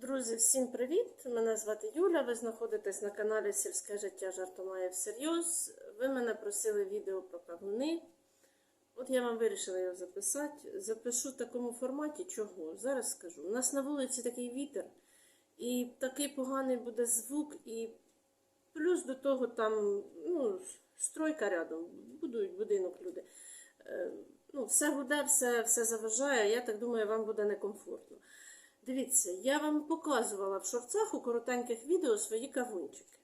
Друзі, всім привіт! Мене звати Юля. Ви знаходитесь на каналі Сільське життя жартомає всерйоз. Ви мене просили відео про кавуни. От я вам вирішила його записати. Запишу в такому форматі. Чого? Зараз скажу. У нас на вулиці такий вітер, і такий поганий буде звук, і плюс до того там ну, стройка рядом, будують будинок люди. Е, Ну, все гуде, все, все заважає. Я так думаю, вам буде некомфортно. Дивіться, я вам показувала в шорцах у коротеньких відео свої кавунчики.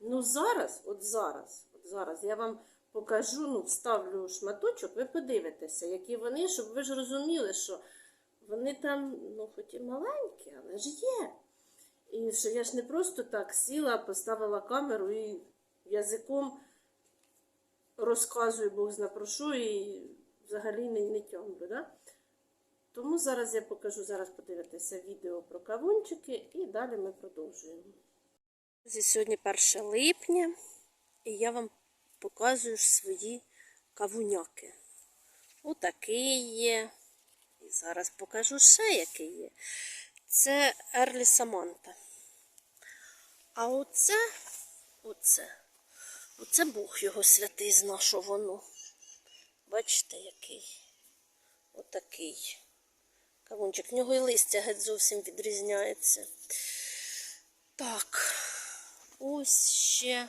Ну зараз, от зараз, от зараз я вам покажу, ну, вставлю шматочок, ви подивитеся, які вони, щоб ви ж розуміли, що вони там, ну, хоч і маленькі, але ж є. І що я ж не просто так сіла, поставила камеру і язиком розказую Бог зна про що і взагалі не, не тямлю. Да? Тому зараз я покажу, зараз подивитися відео про кавунчики і далі ми продовжуємо. Сьогодні 1 липня, і я вам показую свої кавуняки. Отакий є. І зараз покажу ще який є. Це Ерлі Саманта. А оце, оце, оце Бог його святий зна, що воно. Бачите, який? Отакий. Кавунчик. В нього і листя геть зовсім відрізняється. Так, ось ще.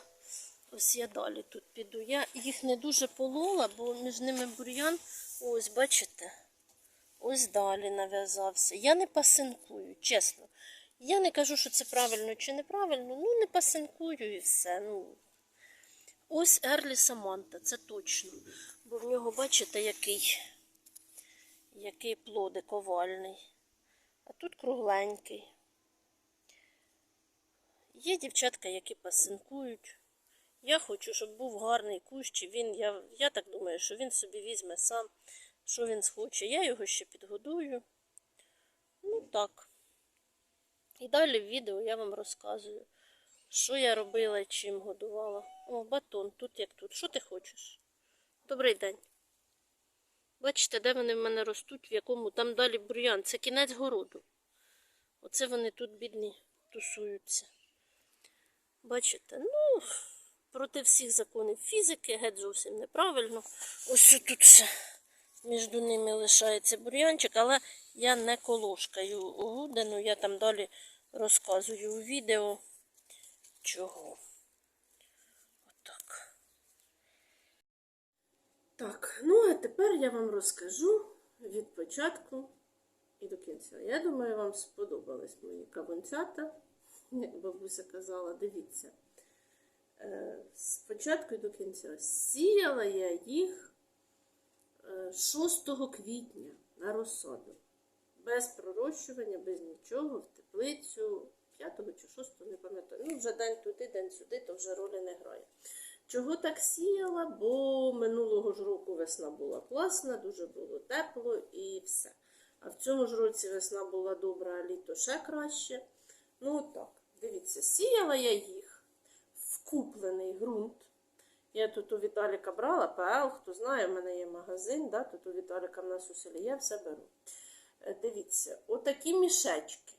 Ось я далі тут піду. Я їх не дуже полола, бо між ними бур'ян. Ось, бачите? Ось далі нав'язався. Я не пасинкую, чесно. Я не кажу, що це правильно чи неправильно. Ну, не пасинкую і все. Ну, Ось Ерлі Саманта, це точно. Бо в нього, бачите, який, який плодик овальний. А тут кругленький. Є дівчатка, які пасинкують. Я хочу, щоб був гарний кущ. Він, я, я так думаю, що він собі візьме сам, що він схоче. Я його ще підгодую. Ну так. І далі в відео я вам розказую, що я робила чим годувала. О, батон, тут як тут. Що ти хочеш? Добрий день. Бачите, де вони в мене ростуть, в якому там далі бур'ян. Це кінець городу. Оце вони тут бідні тусуються. Бачите, ну, проти всіх законів фізики, геть зовсім неправильно. Ось тут все. Між ними лишається бур'янчик, але я не колошкаю огудену, я там далі розказую у відео чого. Отак. Так, ну а тепер я вам розкажу від початку і до кінця. Я думаю, вам сподобались мої кавунцята, як бабуся казала, дивіться. Е, З початку і до кінця. Сіяла я їх е, 6 квітня на розсаду. Без пророщування, без нічого, в теплицю 5 чи 6, не пам'ятаю. Ну, вже день туди, день сюди, то вже ролі не грає. Чого так сіяла? Бо минулого ж року весна була класна, дуже було тепло і все. А в цьому ж році весна була добра, а літо ще краще. Ну так, дивіться, сіяла я їх в куплений ґрунт. Я тут у Віталіка брала ПЛ, хто знає, в мене є магазин, да, тут у Віталіка в нас у селі, я все беру. Е, Дивіться, отакі мішечки.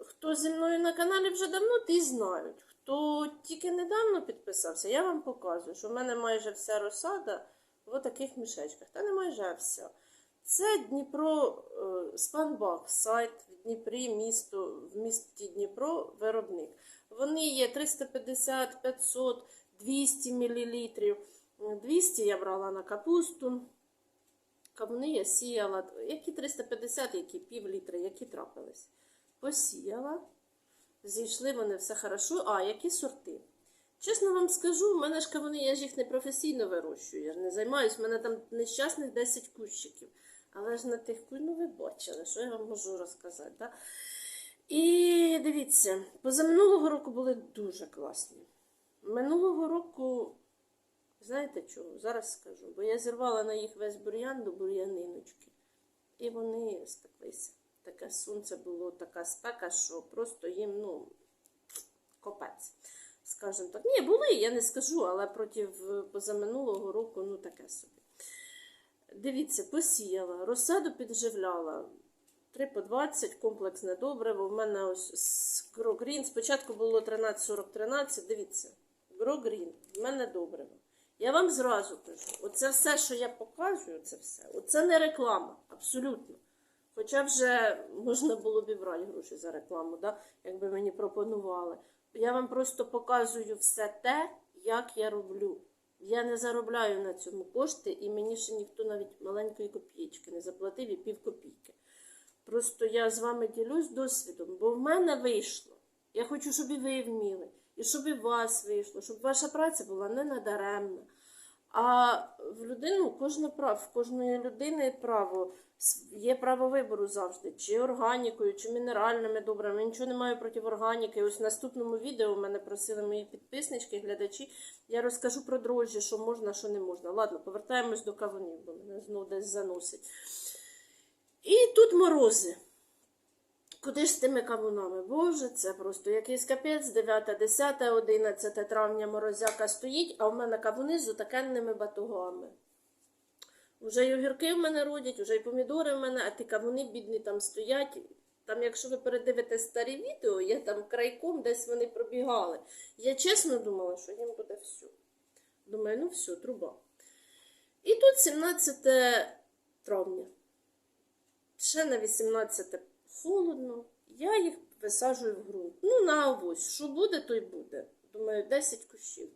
Хто зі мною на каналі вже давно, ті знають. Хто тільки недавно підписався, я вам показую, що в мене майже вся розсада в таких мішечках. Та не майже а вся. Це Дніпро е, Спанбак, сайт в Дніпрі, місто, в місті Дніпро, виробник. Вони є 350, 500, 200 мл. 200 я брала на капусту. Кавуни я сіяла, які 350, які пів літра, які трапились. Посіяла. Зійшли вони все хорошо. А, які сорти? Чесно вам скажу, в мене ж кавуни, я ж їх не професійно вирощую, я ж не займаюсь, в мене там нещасних 10 кущиків. Але ж на тих ну ви бачили, що я вам можу розказати. Да? І дивіться, позаминулого року були дуже класні. Минулого року, знаєте чого? Зараз скажу, бо я зірвала на їх весь бур'ян до бур'яниночки. І вони спеклися. Таке сонце було, така спека, що просто їм, ну, копець. Скажімо так. Ні, були, я не скажу, але проти позаминулого року, ну таке собі. Дивіться, посіяла, розсаду підживляла. 3 по 20, комплексне добриво. В мене ось Грогрін. Спочатку було 13,40-13. Дивіться, Грогрін, в мене добриво. Я вам зразу кажу, оце все, що я показую, це все. Оце не реклама, абсолютно. Хоча вже можна було б і брати гроші за рекламу, да? якби мені пропонували. Я вам просто показую все те, як я роблю. Я не заробляю на цьому кошти, і мені ще ніхто навіть маленької копійки не заплатив і пів копійки. Просто я з вами ділюсь досвідом, бо в мене вийшло. Я хочу, щоб і ви вміли, і щоб і у вас вийшло, щоб ваша праця була не надаремна. А в людину кожне право, в кожної людини право є право вибору завжди, чи органікою, чи мінеральними добрами. Нічого не маю проти органіки. Ось в наступному відео мене просили мої підписнички, глядачі. Я розкажу про дрожжі, що можна, що не можна. Ладно, повертаємось до кавунів, бо мене знов десь заносить. І тут морози. Куди ж з тими кавунами? Боже, це просто якийсь капець, 9, 10, 11 травня морозяка стоїть, а в мене кавуни з отакенними батугами. Уже й огірки в мене родять, уже й помідори в мене, а ті кавуни бідні там стоять. Там, якщо ви передивите старі відео, я там крайком десь вони пробігали. Я чесно думала, що їм буде все. Думаю, ну все, труба. І тут 17 травня. Ще на 18 холодно. Я їх висаджую в ґрунт. Ну, на авось. Що буде, то й буде. Думаю, 10 кущів.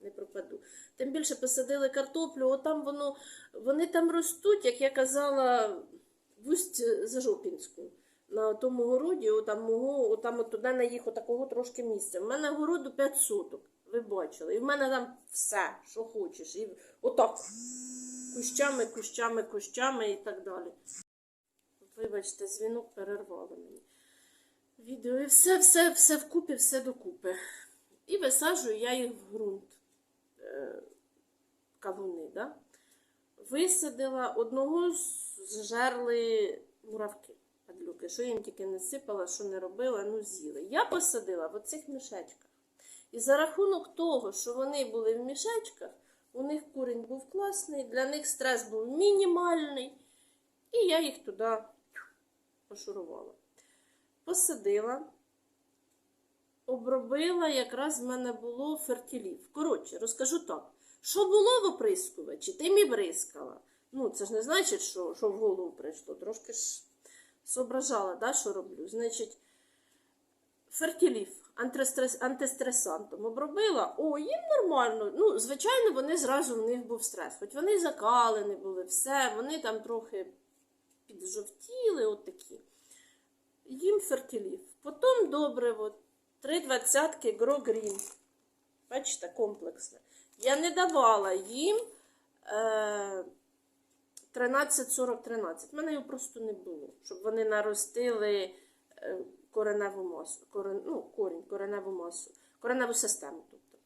Не пропаду. Тим більше посадили картоплю, отам воно, вони там ростуть, як я казала, в усть Зажопінську. На тому городі, отам мого, отам от туди на їх отакого трошки місця. У мене городу 5 соток, ви бачили. І в мене там все, що хочеш. І отак. Кущами, кущами, кущами і так далі. Вибачте, дзвінок перервали мені. Відео і все, все, все вкупі, все докупи. І висаджую я їх в ґрунт. Е, кавуни, да? Висадила, одного зжерли муравки, падлюки. Що їм тільки не сипала, що не робила, ну з'їли. Я посадила в оцих мішечках. І за рахунок того, що вони були в мішечках, у них курень був класний, для них стрес був мінімальний. І я їх туди пошурувала. Посадила, обробила, якраз в мене було фертилів. Коротше, розкажу так. Що було в оприскувачі, тим і бризкала. Ну, це ж не значить, що, що в голову прийшло. Трошки ж зображала, да, що роблю. Значить, антистрес, антистресантом обробила. О, їм нормально. Ну, звичайно, вони зразу в них був стрес. Хоч вони закалені були, все, вони там трохи піджовтіли, от такі. Їм фертилів. Потім добре, от, три двадцятки Грогрін. Бачите, комплексне. Я не давала їм е, 13-40-13. У мене його просто не було, щоб вони наростили е, кореневу масу, корен, ну, корінь, кореневу масу, кореневу систему. Тобто.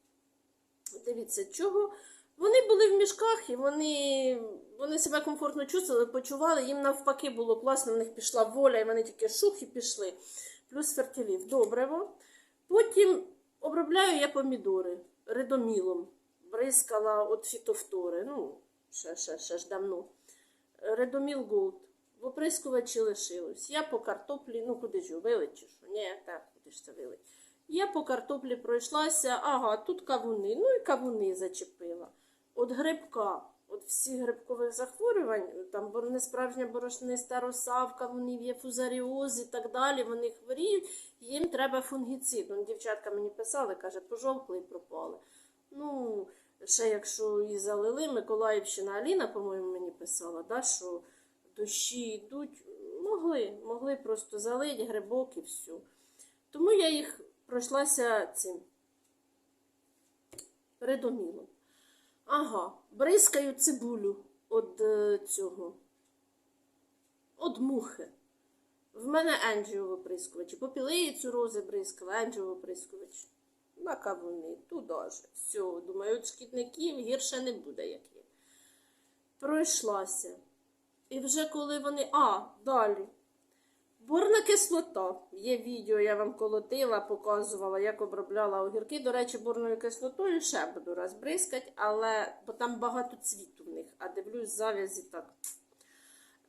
Дивіться, чого. Вони були в мішках і вони, вони себе комфортно чувствували, почували. Їм навпаки було класно, в них пішла воля, і вони тільки шух і пішли. Плюс фертилів. Добрево. Потім обробляю я помідори редомілом. Бризкала от фітофтори. Ну, ще, ще, ще ж давно. Редоміл Голд. В оприскувачі лишилось. Я по картоплі, ну куди ж вилить чи? Ні, так, куди ж це вилить. Я по картоплі пройшлася, ага, тут кавуни, ну і кавуни зачепила. От грибка, от всі грибкових захворювань, там несправжня борошниста роса, в кавунів є фузаріоз і так далі, вони хворіють, їм треба фунгіцид. Ну, дівчатка мені писали, каже, пожовкли і пропали. Ну, ще якщо і залили, Миколаївщина Аліна, по-моєму, мені писала, да, що дощі йдуть, могли, могли просто залити грибок і все. Тому я їх пройшлася цим редомілом. Ага, бризкаю цибулю від е, цього. Від мухи. В мене енджіо оприскувач. Попілеїцю рози бризкала, енджіо оприскувач. На кавуни, туди ж. Все, думаю, от шкідників гірше не буде, як є. Пройшлася. І вже коли вони. А, далі. Борна кислота. Є відео, я вам колотила, показувала, як обробляла огірки. До речі, борною кислотою ще буду раз але бо там багато цвіту в них, а дивлюсь, завязі так.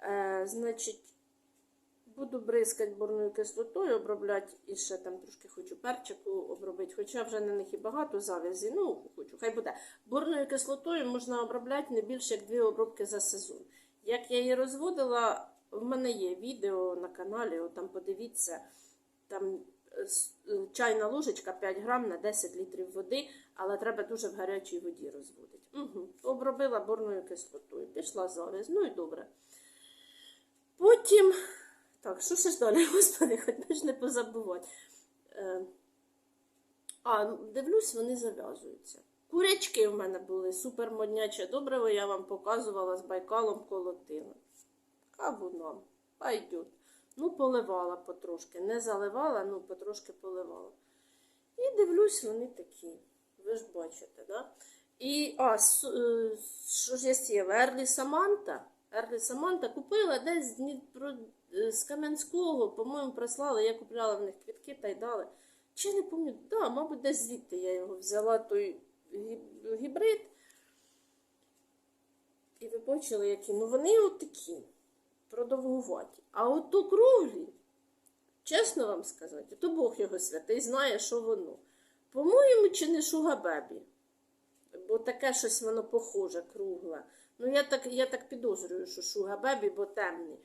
Е, значить, Буду бризкати борною кислотою, обробляти і ще там трошки хочу перчику обробити, хоча вже на них і багато завязі. Ну, хочу, хай буде. Борною кислотою можна обробляти не більше як дві обробки за сезон. Як я її розводила, в мене є відео на каналі, там подивіться, там е, е, чайна ложечка 5 грам на 10 літрів води, але треба дуже в гарячій воді розводити. Угу. Обробила борною кислотою, пішла завязь, ну і добре. Потім, так, що ще ж далі, господи, хоч ж не позабувати. Е, а, ну, дивлюсь, вони зав'язуються. Курячки в мене були, супермодняче добриво, я вам показувала з байкалом колотила. Кавуном, пойдет. Ну, поливала потрошки. Не заливала, ну потрошки поливала. І дивлюсь, вони такі. Ви ж бачите, да? І, а, е, що ж я сіяла? Ерлі Саманта. Ерлі Саманта купила десь з Дніпро, е, з Кам'янського, по-моєму, прислали. Я купляла в них квітки та й дали. Чи не пам'ятаю, да, мабуть, десь звідти я його взяла, той гібрид. І ви бачили, які. Ну вони такі, продовгуваті. А от то круглі, чесно вам сказати, то Бог його святий знає, що воно. По-моєму, чи не шугабебі. Бо таке щось воно похоже, кругле. Ну, я так, я так підозрюю, що шугабебі, бо темний.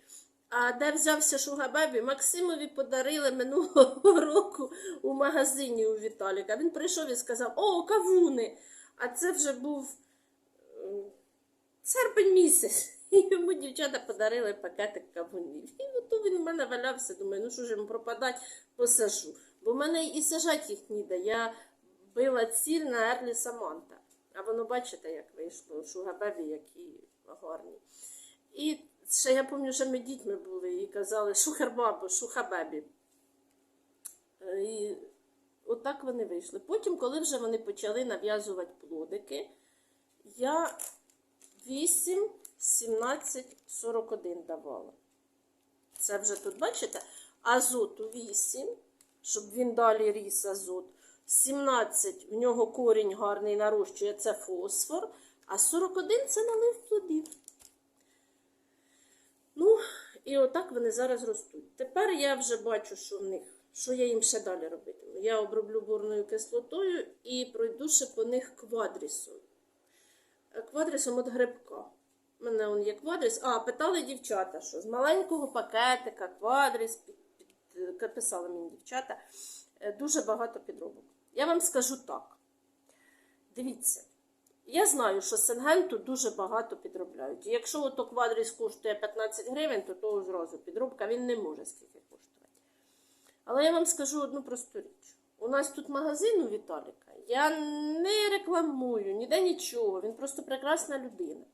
А де взявся шугабебі? Максимові подарили минулого року у магазині у Віталіка. Він прийшов і сказав: О, кавуни! А це вже був е, серпень місяць. Йому дівчата подарили пакетик кавунів. І ото він в мене валявся, думаю, ну що ж йому пропадать, посажу. Бо в мене і сажать їх ніде. Я била ціль на Ерлі Саманта. А воно бачите, як вийшло, шугабебі, які гарні. І ще я пам'ятаю, що ми дітьми були і казали шухербабу, шухабебі. Е, І отак вони вийшли. Потім, коли вже вони почали нав'язувати плодики, я 8, 17, 41 давала. Це вже тут, бачите, азоту 8, щоб він далі ріс азот. 17 в нього корінь гарний нарощує, це фосфор, а 41 це налив плодів. Ну, і отак вони зараз ростуть. Тепер я вже бачу, що в них, що я їм ще далі робитиму. Я оброблю борною кислотою і пройду ще по них квадрісом. Квадрісом від грибка. Мене он є квадріс. А, питали дівчата, що з маленького пакетика, квадріс, під, під, писали мені дівчата, е, дуже багато підробок. Я вам скажу так. Дивіться, я знаю, що Сенгенту дуже багато підробляють. І якщо ото квадріс коштує 15 гривень, то того зразу підробка він не може скільки коштувати. Але я вам скажу одну просту річ. У нас тут магазин у Віталіка. Я не рекламую, ніде нічого. Він просто прекрасна людина.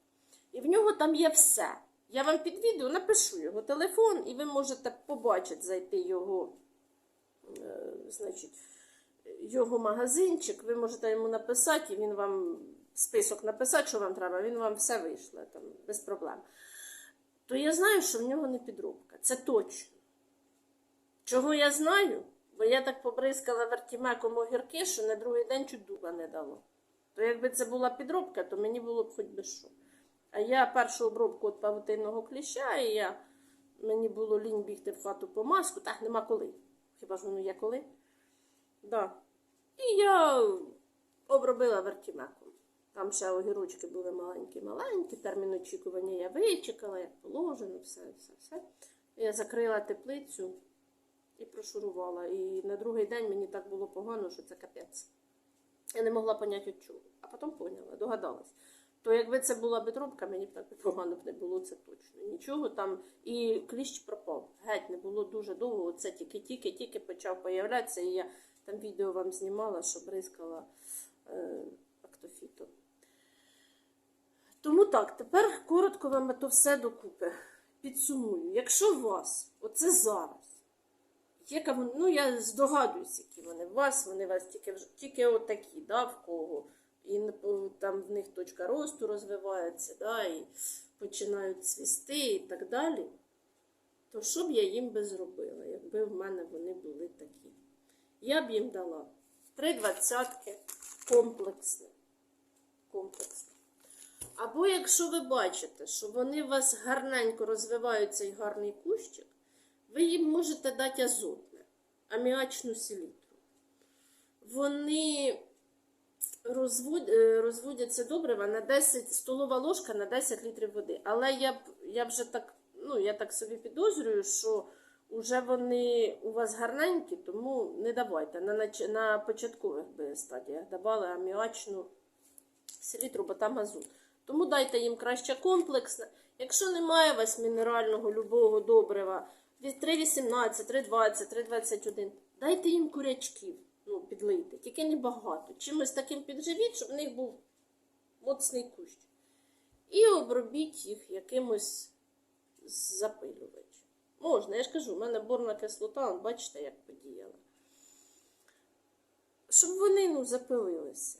І в нього там є все. Я вам під відео напишу його телефон, і ви можете побачити, зайти його, е, значить, його магазинчик. Ви можете йому написати, і він вам список написати, що вам треба, він вам все вийшле там без проблем. То я знаю, що в нього не підробка. Це точно. Чого я знаю? Бо я так побризкала вертімеком огірки, що на другий день чуть дуба не дало. То якби це була підробка, то мені було б хоч би що. А я першу обробку від павутинного кліща, і я, мені було лінь бігти в хату по маску, так нема коли. Хіба ж воно є коли? Да. І я обробила вертімеком. Там ще огірочки були маленькі-маленькі, термін очікування я вичекала, як положено, все, все, все. Я закрила теплицю і прошурувала. І на другий день мені так було погано, що це капець. Я не могла поняти від чого. А потім поняла, догадалась. То якби це була бетробка, мені б так погано б не було, це точно. Нічого там. І кліщ пропав. Геть не було дуже довго. Оце тільки-тільки-тільки почав появлятися. І я там відео вам знімала, що бризкала е, актофітом. Тому так, тепер коротко вам то все докупи. Підсумую. Якщо у вас, оце зараз, є ну я здогадуюся, які вони у вас, вони у вас тільки, тільки отакі, да, в кого. І там в них точка росту розвивається, да, і починають цвісти і так далі. То що б я їм би зробила, якби в мене вони були такі? Я б їм дала три двадцятки комплексне. комплексне. Або якщо ви бачите, що вони у вас гарненько розвиваються і гарний кущик, ви їм можете дати азотне, аміачну селітру. Вони розводяться добрива на 10 столова ложка на 10 літрів води. Але я б я вже так, ну я так собі підозрюю, що вже вони у вас гарненькі, тому не давайте. На, на початкових би стадіях давали аміачну селітру, бо там азот. Тому дайте їм краще комплексне. Якщо немає у вас мінерального любого добрива, від 3,18, 3,20, 3,21, дайте їм курячків, підлийте, тільки не багато. Чимось таким підживіть, щоб в них був моцний кущ. І обробіть їх якимось запилювачем. Можна, я ж кажу, в мене борна кислота, бачите, як подіяла. Щоб вони ну, запилилися.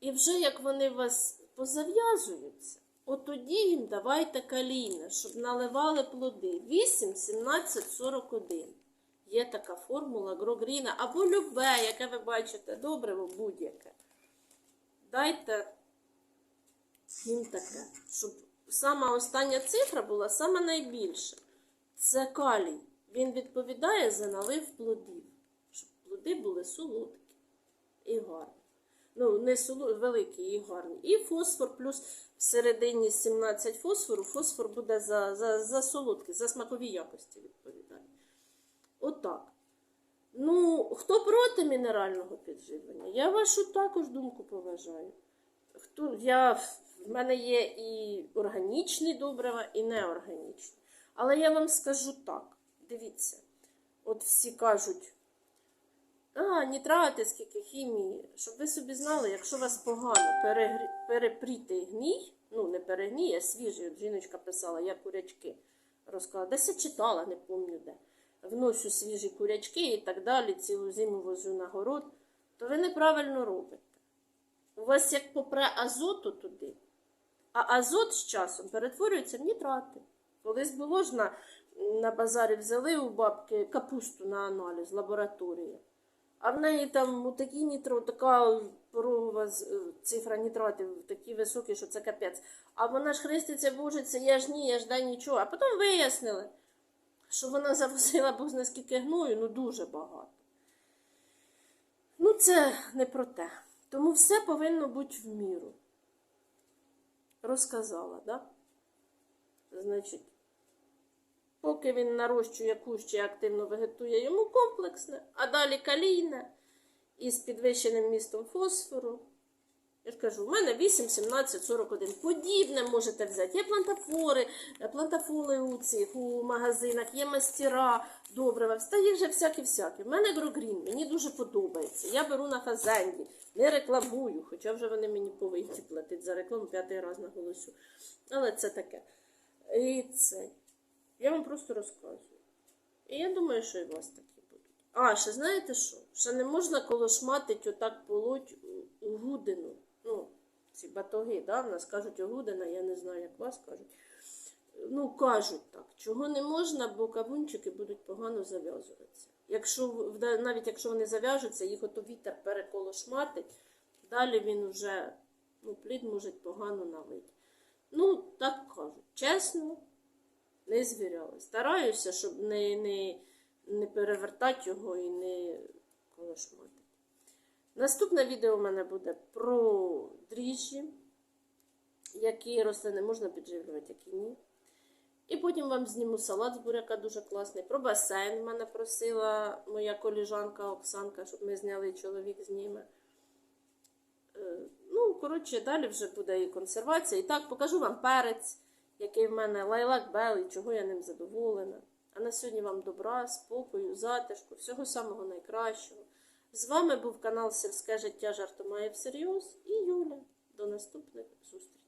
І вже як вони вас позав'язуються, от їм давайте калійне, щоб наливали плоди. 8, 17, 41. Є така формула Грогріна або любе, яке ви бачите, добриво будь-яке. Дайте їм таке, щоб сама остання цифра була сама найбільша. Це калій. Він відповідає за налив плодів, щоб плоди були солодкі і гарні. Ну, не соло, великі і гарні. І фосфор плюс всередині 17 фосфору. Фосфор буде за, за, за солодкий, за смакові якості відповідає. Отак. Ну, хто проти мінерального підживлення? Я вашу також думку поважаю. Хто, я, в мене є і органічні добрива, і неорганічні. Але я вам скажу так: дивіться, от всі кажуть, а, нітрати, скільки хімії. Щоб ви собі знали, якщо вас погано перегрі... перепрітий гній, ну не перегній, а свіжий, от жіночка писала, я курячки розказала, десь я читала, не пам'ятаю де. Вношу свіжі курячки і так далі, цілу зиму возю на город, то ви неправильно робите. У вас як попре азоту туди, а азот з часом перетворюється в нітрати. Колись було ж на, на базарі взяли у бабки капусту на аналіз, лабораторія. А в неї там такі нітро, така порогова е, цифра нітратів такі високі, що це капець. А вона ж хреститься, божиться, я ж ні, я ж дай нічого. А потім вияснили, що вона завозила бог зна скільки гною, ну дуже багато. Ну, це не про те. Тому все повинно бути в міру. Розказала? Да? Значить, поки він нарощує кущі і активно вегетує йому комплексне, а далі калійне із підвищеним містом фосфору. Я ж кажу, в мене 8, 17, 41. Подібне можете взяти. Є плантафори, е, плантафоли у цих у магазинах, є мастера, добрива. Та їх же всякі-всякі. В мене грогрін, мені дуже подобається. Я беру на фазенді, не рекламую, хоча вже вони мені повинні платити за рекламу п'ятий раз наголосю. Але це таке. І це. Я вам просто розказую. І я думаю, що і вас такі будуть. А, ще знаєте що? Ще не можна колошматить отак полоть у гудину. Ці батоги, да? в нас кажуть огудина, я не знаю, як вас кажуть. Ну, кажуть так, чого не можна, бо кавунчики будуть погано зав'язуватися. Якщо навіть якщо вони зав'яжуться, їх ото вітер переколошматить, далі він уже, ну, плід може погано налити. Ну, так кажуть. Чесно, не звіряла. Стараюся, щоб не, не, не перевертати його і не колошмати. Наступне відео у мене буде про дріжджі, які рослини можна підживлювати, які ні. І потім вам зніму салат з буряка дуже класний. Про басейн мене просила моя коліжанка Оксанка, щоб ми зняли чоловік зніме. Е, Ну, коротше, далі вже буде і консервація. І так, покажу вам перець, який в мене лайлак белий, чого я ним задоволена. А на сьогодні вам добра, спокою, затишку, всього самого найкращого. З вами був канал Сільське життя жартомає всерйоз і Юля. До наступних зустрічей.